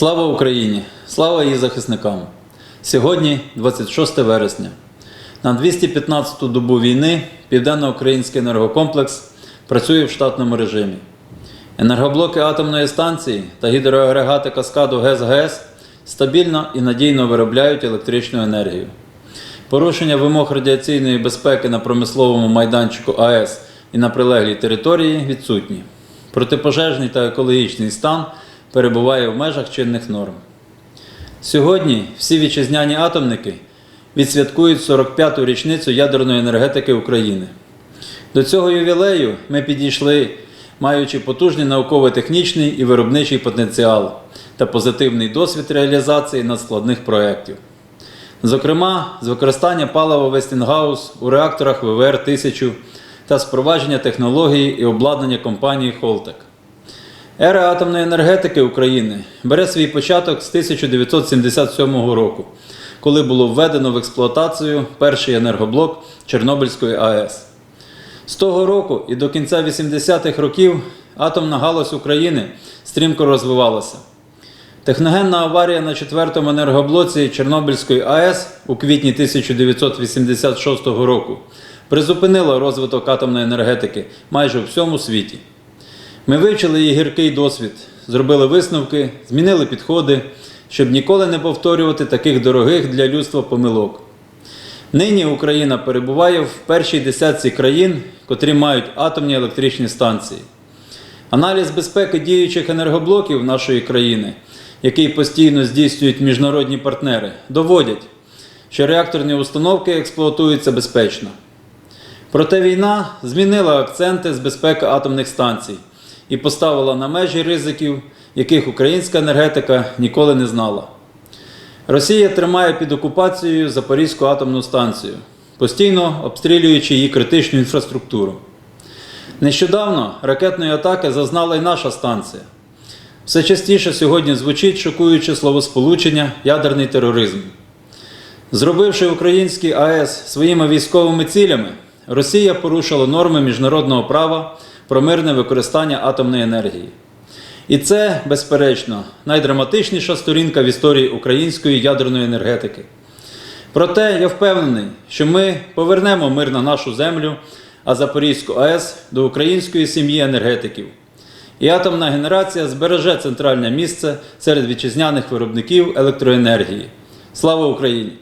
Слава Україні! Слава її захисникам! Сьогодні 26 вересня. На 215-ту добу війни Південно-Український енергокомплекс працює в штатному режимі. Енергоблоки атомної станції та гідроагрегати каскаду ГЕС-ГЕС стабільно і надійно виробляють електричну енергію. Порушення вимог радіаційної безпеки на промисловому майданчику АЕС і на прилеглій території відсутні. Протипожежний та екологічний стан перебуває в межах чинних норм. Сьогодні всі вітчизняні атомники відсвяткують 45-ту річницю ядерної енергетики України. До цього ювілею ми підійшли, маючи потужний науково-технічний і виробничий потенціал та позитивний досвід реалізації надскладних проєктів. Зокрема, з використання палива Westinghouse у реакторах ВВР-1000 та спровадження технології і обладнання компанії Холтек. Ера атомної енергетики України бере свій початок з 1977 року, коли було введено в експлуатацію перший енергоблок Чорнобильської АЕС. З того року і до кінця 80-х років атомна галузь України стрімко розвивалася. Техногенна аварія на четвертому енергоблоці Чорнобильської АЕС у квітні 1986 року призупинила розвиток атомної енергетики майже у всьому світі. Ми вивчили її гіркий досвід, зробили висновки, змінили підходи, щоб ніколи не повторювати таких дорогих для людства помилок. Нині Україна перебуває в першій десятці країн, котрі мають атомні електричні станції. Аналіз безпеки діючих енергоблоків нашої країни, який постійно здійснюють міжнародні партнери, доводять, що реакторні установки експлуатуються безпечно. Проте війна змінила акценти з безпеки атомних станцій і поставила на межі ризиків, яких українська енергетика ніколи не знала. Росія тримає під окупацією Запорізьку атомну станцію, постійно обстрілюючи її критичну інфраструктуру. Нещодавно ракетної атаки зазнала й наша станція. Все частіше сьогодні звучить шокуюче словосполучення ядерний тероризм. Зробивши український АЕС своїми військовими цілями, Росія порушила норми міжнародного права про мирне використання атомної енергії. І це, безперечно, найдраматичніша сторінка в історії української ядерної енергетики. Проте я впевнений, що ми повернемо мир на нашу землю, а Запорізьку АЕС до української сім'ї енергетиків. І атомна генерація збереже центральне місце серед вітчизняних виробників електроенергії. Слава Україні!